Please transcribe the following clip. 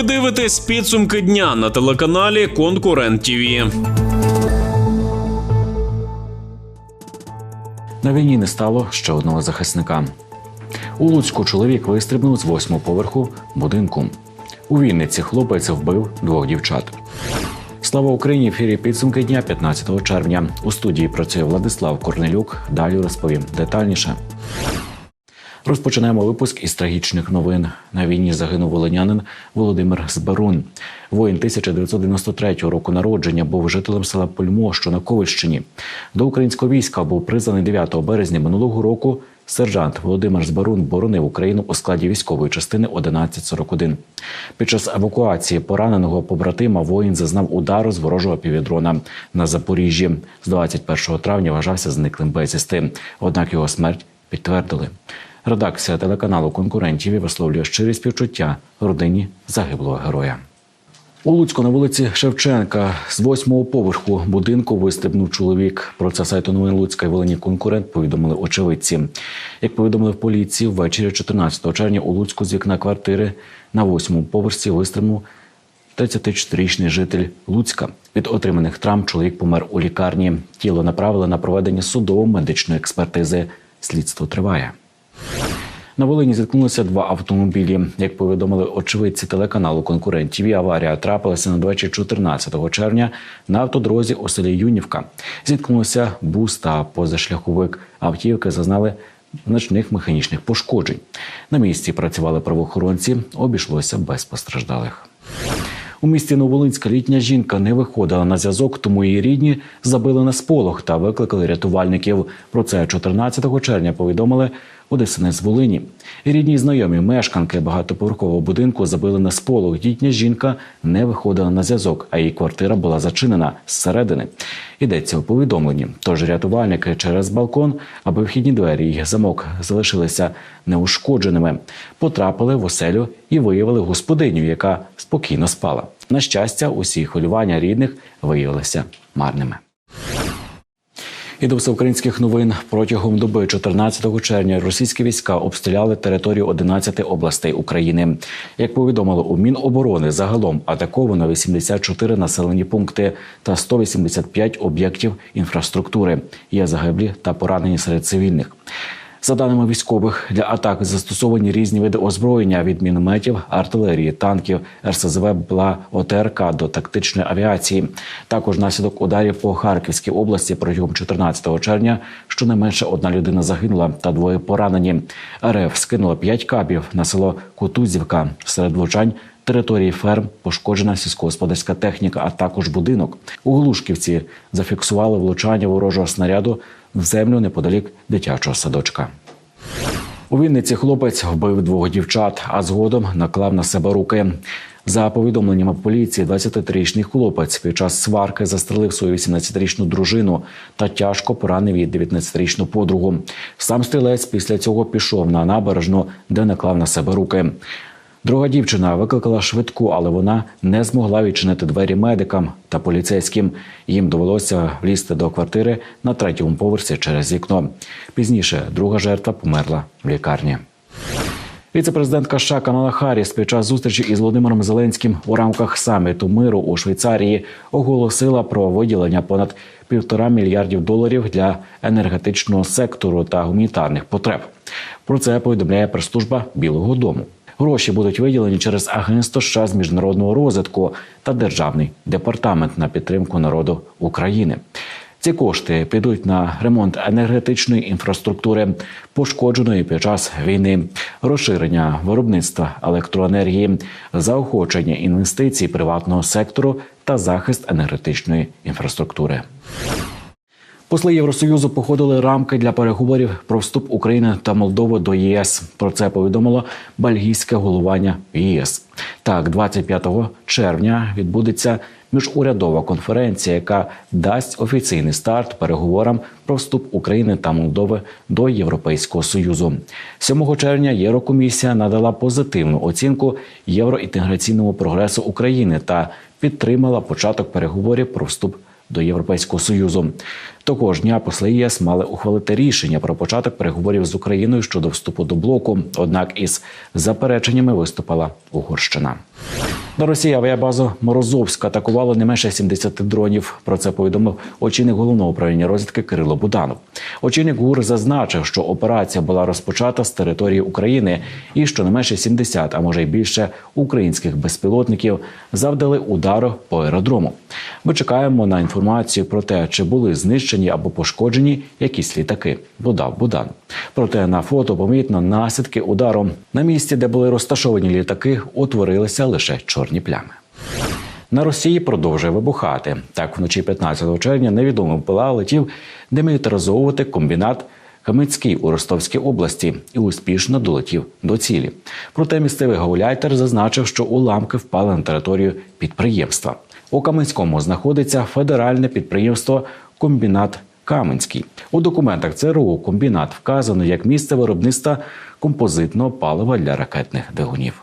Ви дивитесь підсумки дня на телеканалі Конкурент ТІВІ. На війні не стало ще одного захисника. У Луцьку чоловік вистрибнув з восьмого поверху будинку. У Вінниці хлопець вбив двох дівчат. Слава Україні! Ефірі підсумки дня 15 червня. У студії працює Владислав Корнелюк. Далі розповім детальніше. Розпочинаємо випуск із трагічних новин. На війні загинув волинянин Володимир Зберун. Воїн 1993 року народження був жителем села Пульмо, що на Ковищині. До українського війська був призваний 9 березня минулого року. Сержант Володимир Збарун боронив Україну у складі військової частини 1141. Під час евакуації пораненого побратима воїн зазнав удару з ворожого півдрона на Запоріжжі. З 21 травня вважався зниклим безвісти. Однак його смерть підтвердили. Редакція телеканалу конкурентів висловлює щирі співчуття родині загиблого героя. У Луцьку на вулиці Шевченка з восьмого поверху будинку вистрибнув чоловік. Про це сайту новин Луцька і Волині конкурент повідомили очевидці. Як повідомили в поліції, ввечері 14 червня у Луцьку з вікна квартири на восьмому поверсі вистрибнув 34-річний житель Луцька. Від отриманих травм чоловік помер у лікарні. Тіло направили на проведення судово-медичної експертизи. Слідство триває. На Волині зіткнулися два автомобілі. Як повідомили очевидці телеканалу конкурентів, аварія трапилася надвечір 14 червня на автодрозі у селі Юнівка. Зіткнулися бус та позашляховик. Автівки зазнали значних механічних пошкоджень. На місці працювали правоохоронці. Обійшлося без постраждалих. У місті Новолинська літня жінка не виходила на зв'язок, тому її рідні забили на сполох та викликали рятувальників. Про це 14 червня повідомили ДСНС Волині. Рідні знайомі мешканки багатоповерхового будинку забили на сполох. Дітня жінка не виходила на зв'язок, а її квартира була зачинена зсередини. Йдеться у повідомленні. Тож рятувальники через балкон, аби вхідні двері і замок залишилися неушкодженими, потрапили в оселю і виявили господиню, яка спокійно спала. На щастя, усі хвилювання рідних виявилися марними. І до всеукраїнських новин протягом доби 14 червня російські війська обстріляли територію 11 областей України. Як повідомили у Міноборони, загалом атаковано 84 населені пункти та 185 об'єктів інфраструктури. Є загиблі та поранені серед цивільних. За даними військових, для атак застосовані різні види озброєння від мінометів, артилерії, танків, РСЗВ, БЛА, ОТРК до тактичної авіації. Також наслідок ударів по Харківській області протягом 14 червня щонайменше одна людина загинула та двоє поранені. РФ скинула п'ять кабів на село Кутузівка серед влучань. Території ферм пошкоджена сільськогосподарська техніка, а також будинок. У Глушківці зафіксували влучання ворожого снаряду в землю неподалік дитячого садочка. У Вінниці хлопець вбив двох дівчат, а згодом наклав на себе руки. За повідомленнями поліції, 23-річний хлопець під час сварки застрелив свою 18-річну дружину та тяжко поранив її 19-річну подругу. Сам стрілець після цього пішов на набережну, де наклав на себе руки. Друга дівчина викликала швидку, але вона не змогла відчинити двері медикам та поліцейським. Їм довелося влізти до квартири на третьому поверсі через вікно. Пізніше друга жертва померла в лікарні. Віце-президентка США Камала Харріс під час зустрічі із Володимиром Зеленським у рамках саміту миру у Швейцарії оголосила про виділення понад півтора мільярдів доларів для енергетичного сектору та гуманітарних потреб. Про це повідомляє прес-служба Білого Дому. Гроші будуть виділені через Агентство США з міжнародного розвитку та Державний департамент на підтримку народу України. Ці кошти підуть на ремонт енергетичної інфраструктури, пошкодженої під час війни, розширення виробництва електроенергії, заохочення інвестицій приватного сектору та захист енергетичної інфраструктури. Посли Євросоюзу походили рамки для переговорів про вступ України та Молдови до ЄС. Про це повідомило бельгійське головування ЄС. Так, 25 червня відбудеться міжурядова конференція, яка дасть офіційний старт переговорам про вступ України та Молдови до Європейського союзу. 7 червня Єврокомісія надала позитивну оцінку євроінтеграційному прогресу України та підтримала початок переговорів про вступ до Європейського союзу. Того ж дня посли ЄС мали ухвалити рішення про початок переговорів з Україною щодо вступу до блоку. Однак із запереченнями виступила Угорщина. На Росії авіабазу Морозовська атакувало не менше 70 дронів. Про це повідомив очільник головного управління розвідки Кирило Буданов. Очільник ГУР зазначив, що операція була розпочата з території України і що не менше 70, а може й більше українських безпілотників завдали удару по аеродрому. Ми чекаємо на інформацію про те, чи були знищені або пошкоджені якісь літаки. Додав Будан. Проте на фото помітно наслідки удару. На місці, де були розташовані літаки, утворилися лише чорні плями. На Росії продовжує вибухати. Так, вночі 15 червня невідомий БПЛА летів демілітаризовувати комбінат Камицький у Ростовській області і успішно долетів до цілі. Проте місцевий гауляйтер зазначив, що уламки впали на територію підприємства. У Каменському знаходиться федеральне підприємство Комбінат Каменський. У документах ЦРУ комбінат вказано як місце виробництва композитного палива для ракетних двигунів.